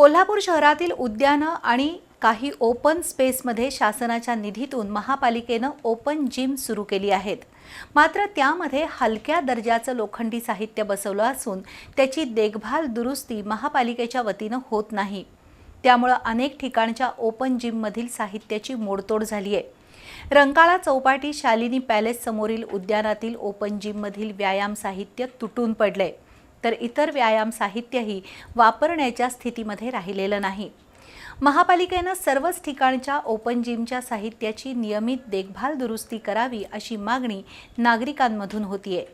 कोल्हापूर शहरातील उद्यानं आणि काही ओपन स्पेसमध्ये शासनाच्या निधीतून महापालिकेनं ओपन जिम सुरू केली आहेत. मात्र त्यामध्ये हलक्या दर्जाचं लोखंडी साहित्य बसवलं असून त्याची देखभाल दुरुस्ती महापालिकेच्या वतीनं होत नाही. त्यामुळं अनेक ठिकाणच्या ओपन जिममधील साहित्याची मोडतोड झाली आहे. रंकाळा चौपाटी शालिनी पॅलेस समोरील उद्यानातील ओपन जिममधील व्यायाम साहित्य तुटून पडले तर इतर व्यायाम साहित्यही वापरण्याच्या स्थितीमध्ये राहिलेलं नाही. महापालिकेनं सर्वच ठिकाणच्या ओपन जिमच्या साहित्याची नियमित देखभाल दुरुस्ती करावी अशी मागणी नागरिकांमधून होतीये.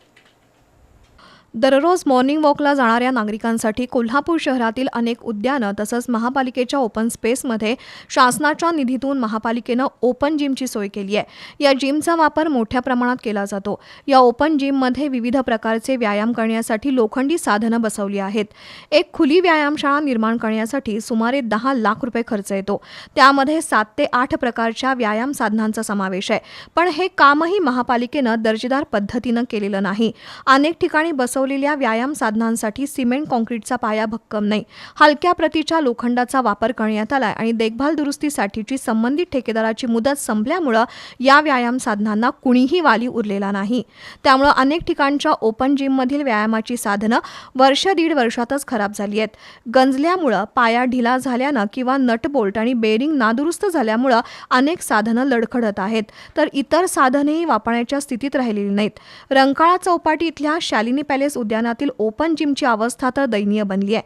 दररोज मॉर्निंग वॉकला जाणाऱ्या नागरिकांसाठी कोल्हापूर शहरातील अनेक उद्यानं तसंच महापालिकेच्या ओपन स्पेसमध्ये शासनाच्या निधीतून महापालिकेनं ओपन जिमची सोय केली आहे. या जिमचा वापर मोठ्या प्रमाणात केला जातो. या ओपन जिममध्ये विविध प्रकारचे व्यायाम करण्यासाठी लोखंडी साधनं बसवली आहेत. एक खुली व्यायामशाळा निर्माण करण्यासाठी सुमारे दहा लाख रुपये खर्च येतो. त्यामध्ये सात ते आठ प्रकारच्या व्यायाम साधनांचा समावेश आहे. पण हे कामही महापालिकेनं दर्जेदार पद्धतीनं केलेलं नाही. अनेक ठिकाणी सुचवलेल्या व्यायाम साधनांसाठी सिमेंट कॉन्क्रीटचा पाया भक्कम नाही. हलक्या प्रतीच्या लोखंडाचा वापर करण्यात आलाय आणि देखभाल दुरुस्तीसाठीची संबंधित ठेकेदाराची मुदत संपल्यामुळं या व्यायाम साधनांना कुणीही वाली उरलेला नाही. त्यामुळं अनेक ठिकाणच्या ओपन जिममधील व्यायामाची साधनं वर्ष दीड वर्षातच खराब झाली आहेत. गंजल्यामुळं पाया ढिला झाल्यानं किंवा नटबोल्ट आणि बेरिंग नादुरुस्त झाल्यामुळं अनेक साधनं लडखडत आहेत. तर इतर साधनेही वापरण्याच्या स्थितीत राहिलेली नाहीत. रंकाळा चौपाटी इथल्या शालिनी पॅलेस उद्यानातील ओपन जिमची अवस्था तर दयनीय बनली आहे.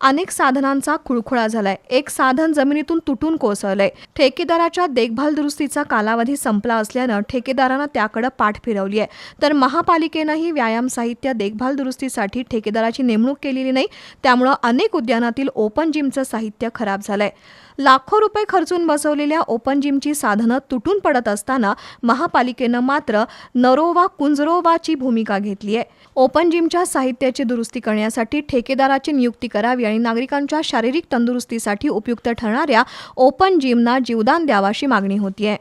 अनेक साधनांचा खुळखुळा झालाय. एक साधन जमिनीतून तुटून कोसळलंय. ठेकेदाराच्या देखभाल दुरुस्तीचा कालावधी संपला असल्यानं ठेकेदारानं त्याकडे पाठ फिरवली आहे. तर महापालिकेनंही व्यायाम साहित्य देखभाल दुरुस्तीसाठी ठेकेदाराची नेमणूक केलेली नाही. त्यामुळं अनेक उद्यानातील ओपन जिमचं साहित्य खराब झालंय. लाखो रुपये खर्चून बसवलेल्या ओपन जिमची साधनं तुटून पडत असताना महापालिकेनं मात्र नरोवा कुंजरोवाची भूमिका घेतली आहे. ओपन जिमच्या साहित्याची दुरुस्ती करण्यासाठी ठेकेदाराची नियुक्ती करावी आणि नागरिकांच्या शारीरिक तंदुरुस्तीसाठी उपयुक्त ठरणाऱ्या ओपन जिमना जीवदान द्यावाशी मागणी होती आहे